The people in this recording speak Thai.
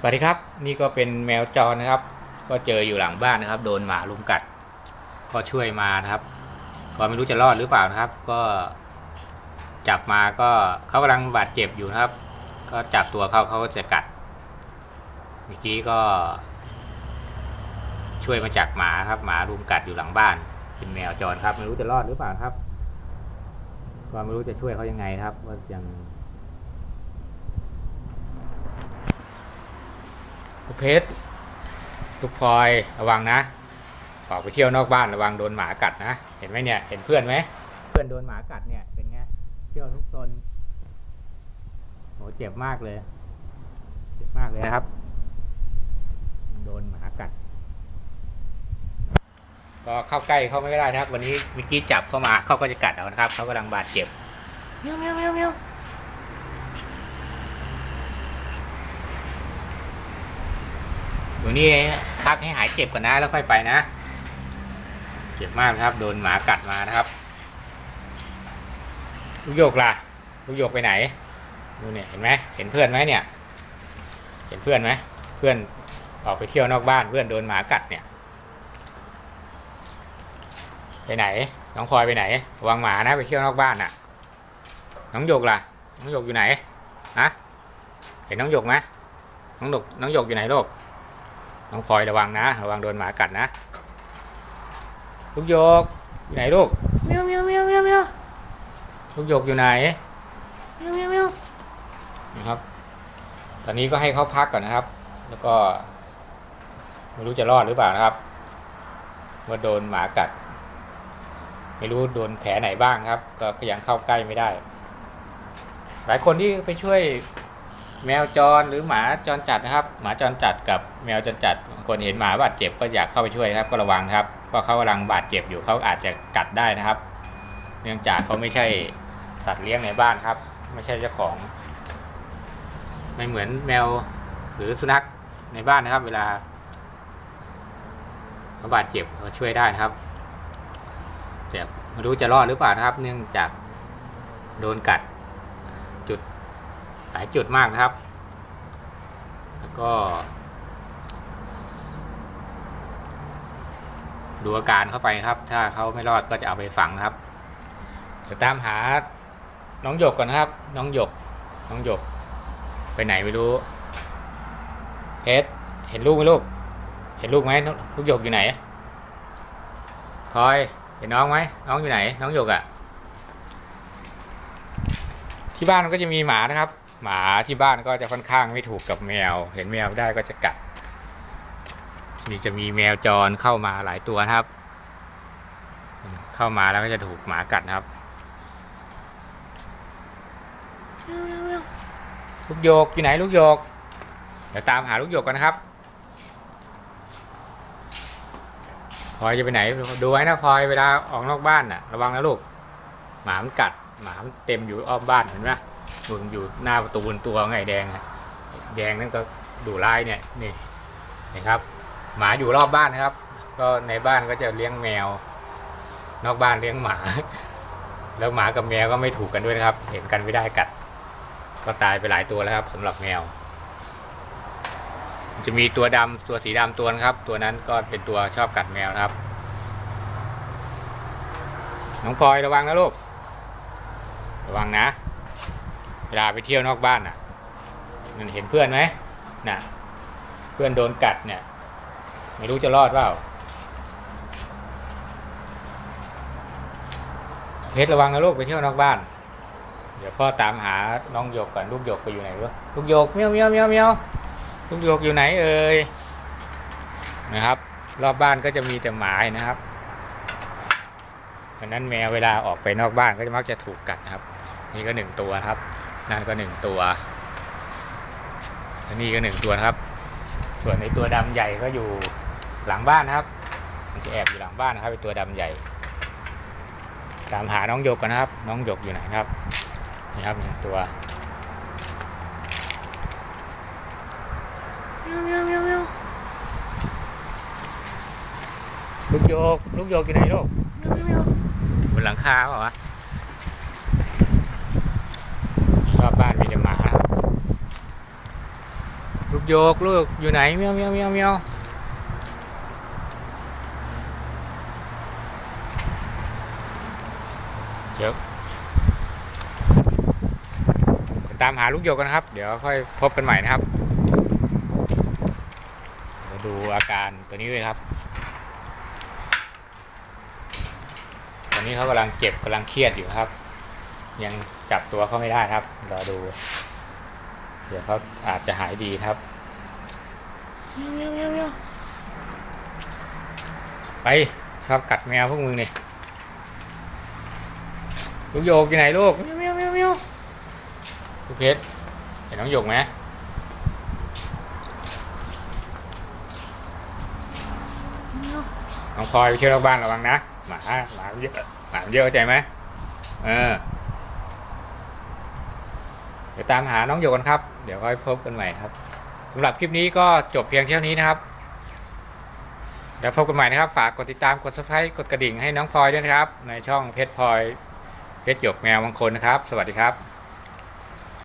สวัสดีครับ นี่ก็เป็นแมวจรนะครับ ก็เจออยู่หลังบ้านนะครับ โดนหมาลุมกัด ก็ช่วยมานะครับ ก็ไม่รู้จะรอดหรือเปล่านะครับ ก็จับมาก็เขากำลังบาดเจ็บอยู่นะครับ ก็จับตัวเขาเขาก็จะกัดเมื่อกี้ก็ ช่วยมาจากหมาครับหมาลุมกัดอยู่หลังบ้าน เป็นแมวจรครับ ไม่รู้จะรอดหรือเปล่าครับ ก็ไม่รู้จะช่วยเขายังไงครับว่ายัง ลูกเพชรลูกพลอยระวังนะออกไปเที่ยวนอกบ้านระวังโดนหมากัดนะ เห็นไหมเนี่ย เห็นเพื่อนไหม เพื่อนโดนหมากัดเนี่ย เป็นไง เที่ยวทุกตนโหเจ็บมากเลย เจ็บมากเลยนะครับ โดนหมากัด ก็เข้าใกล้เขาไม่ได้นะครับ วันนี้เมิกี้จับเข้ามาเขาก็จะกัดเอานะครับ เขากำลังบาดเจ็บเมียวเมียวเมียวเมียว อยู่นี่พักให้หายเจ็บก่อนนะแล้วค่อยไปนะ เจ็บมากครับ โดนหมากัดมานะครับลูกโยกล่ะลูกโยกไปไหนดูเนี่ยเห็นไหมเห็นเพื่อนไหมเนี่ย เห็นเพื่อนไหมเพื่อนออกไปเที่ยวนอกบ้านเพื่อนโดนหมากัดเนี่ย ไปไหน น้องพลอยไปไหนวังหมานะไปเที่ยวนอกบ้านน่ะ น้องโยกล่ะ น้องโยกอยู่ไหนฮะเห็นน้องโยกไหมน้องโยกน้องโยกอยู่ไหนลูก น้องพลอยระวังนะ ระวังโดนหมากัดนะ ลูกโยกอยู่ไหนลูกเมียวเมียวเมียวเมียวเมียวลูกโยกอยู่ไหนเมียวเมียวเมียวนะครับ ตอนนี้ก็ให้เขาพักก่อนนะครับ แล้วก็ไม่รู้จะรอดหรือเปล่านะครับว่าโดนหมากัด ไม่รู้โดนแผลไหนบ้างครับ ก็ยังเข้าใกล้ไม่ได้ หลายคนที่ไปช่วย แมวจรหรือหมาจรจัดนะครับ หมาจรจัดกับแมวจรจัด คนเห็นหมาบาดเจ็บก็อยากเข้าไปช่วยครับ ก็ระวังครับเพราะเขากำลังบาดเจ็บอยู่เขาอาจจะกัดได้นะครับ เนื่องจากเขาไม่ใช่สัตว์เลี้ยงในบ้านครับ ไม่ใช่เจ้าของ ไม่เหมือนแมวหรือสุนัขในบ้านนะครับ เวลาเขาบาดเจ็บเขาช่วยได้นะครับแต่ไม่รู้จะรอดหรือเปล่านะครับ เนื่องจากโดนกัด ลายจุดมากนะครับ แล้วก็ ดูอาการเข้าไปครับ ถ้าเขาไม่รอดก็จะเอาไปฝังนะครับ เดี๋ยวตามหาน้องหยกก่อนนะครับ น้องหยก น้องหยก ไปไหนไม่รู้ เพชรเห็นลูกไหมลูก เห็นลูกไหมลูกหยกอยู่ไหนพลอยเห็นน้องไหมน้องอยู่ไหน น้องหยกอะ่ะที่บ้านมันก็จะมีหมานะครับ หมาที่บ้านก็จะค่อนข้างไม่ถูกกับแมว เห็นแมวได้ก็จะกัด นี่จะมีแมวจรเข้ามาหลายตัวนะครับ เข้ามาแล้วก็จะถูกหมากัดนะครับลูกโยกอยู่ไหนลูกโยก เดี๋ยวตามหาลูกโยกกันนะครับพลอยจะไปไหนดูไว้นะพลอยเวลาออกนอกบ้านน่ะ ระวังนะลูก หมามันกัด หมามันเต็มอยู่อ้อมบ้านเห็นไหม มึงอยู่หน้าประตูบนตัวไงแดงอะแดงนั่นก็ดูร้ายเนี่ยนี่นะครับ หมาอยู่รอบบ้านนะครับ ก็ในบ้านก็จะเลี้ยงแมว นอกบ้านเลี้ยงหมา แล้วหมากับแมวก็ไม่ถูกกันด้วยนะครับ เห็นกันไม่ได้กัด ก็ตายไปหลายตัวแล้วครับสำหรับแมว จะมีตัวดำตัวสีดำตัวนะครับ ตัวนั้นก็เป็นตัวชอบกัดแมวนะครับน้องพลอยระวังนะลูก ระวังนะ เวลาไปเที่ยวนอกบ้านน่ะมันเห็นเพื่อนไหมน่ะ เพื่อนโดนกัดเนี่ย ไม่รู้จะรอดเปล่าเพชรระวังนะลูกไปเที่ยวนอกบ้าน เดี๋ยวพ่อตามหาน้องหยกก่อนลูกหยกไปอยู่ไหนวะลูกหยกเมียวเมียวเมียวเมียวลูกหยกอยู่ไหนเอ่ยนะครับ รอบบ้านก็จะมีแต่หมานะครับดังนั้นแมวเวลาออกไปนอกบ้านก็จะมักจะถูกกัดนะครับ นี่ก็หนึ่งตัวครับ นั่นก็หนึ่งตัวและนี่ก็หนึ่งตัวนะครับ ส่วนในตัวดำใหญ่ก็อยู่หลังบ้านนะครับ มันจะแอบอยู่หลังบ้านนะครับเป็นตัวดำใหญ่ตามหาน้องหยกกันนะครับ น้องหยกอยู่ไหนครับนี่ครับหนึ่งตัวลูกโยก ลูกโยกอยู่ไหนลูกบนหลังคาเปล่าวะ รอ บ้านมีแต่หมาครับลูกโยกลูกอยู่ไหนเมียวเมียวเมียวเมียวเดี๋ยวตามหาลูกโยกกันครับ เดี๋ยวค่อยพบกันใหม่นะครับดูอาการตัวนี้เลยครับ ตอนนี้เขากำลังเจ็บกำลังเครียดอยู่ครับ ยังจับตัวเขาไม่ได้ครับรอดู เดี๋ยวเขาอาจจะหายดีครับเมียวเมียวเมียวไปชอบกัดแมวพวกมึงนี่ลูกโยกอยู่ไหนลูกเมียวเมียวเมียวเมียวลูกเพชรเห็นน้องโยกไหมน้องพลอยไปเที่ยวนอกบ้านระวังนะหมาหมามันเยอะหมามันเยอะเข้าใจไหมเออเดี๋ยวตามหาน้องโยกันครับ เดี๋ยวค่อยพบกันใหม่ครับสำหรับคลิปนี้ก็จบเพียงเท่านี้นะครับเดี๋ยวพบกันใหม่นะครับ ฝากกดติดตามกด subscribe กดกระดิ่งให้น้องพลอยด้วยนะครับ ในช่องเพชรพลอยเพชรหยกแมวบางคนนะครับ สวัสดีครับ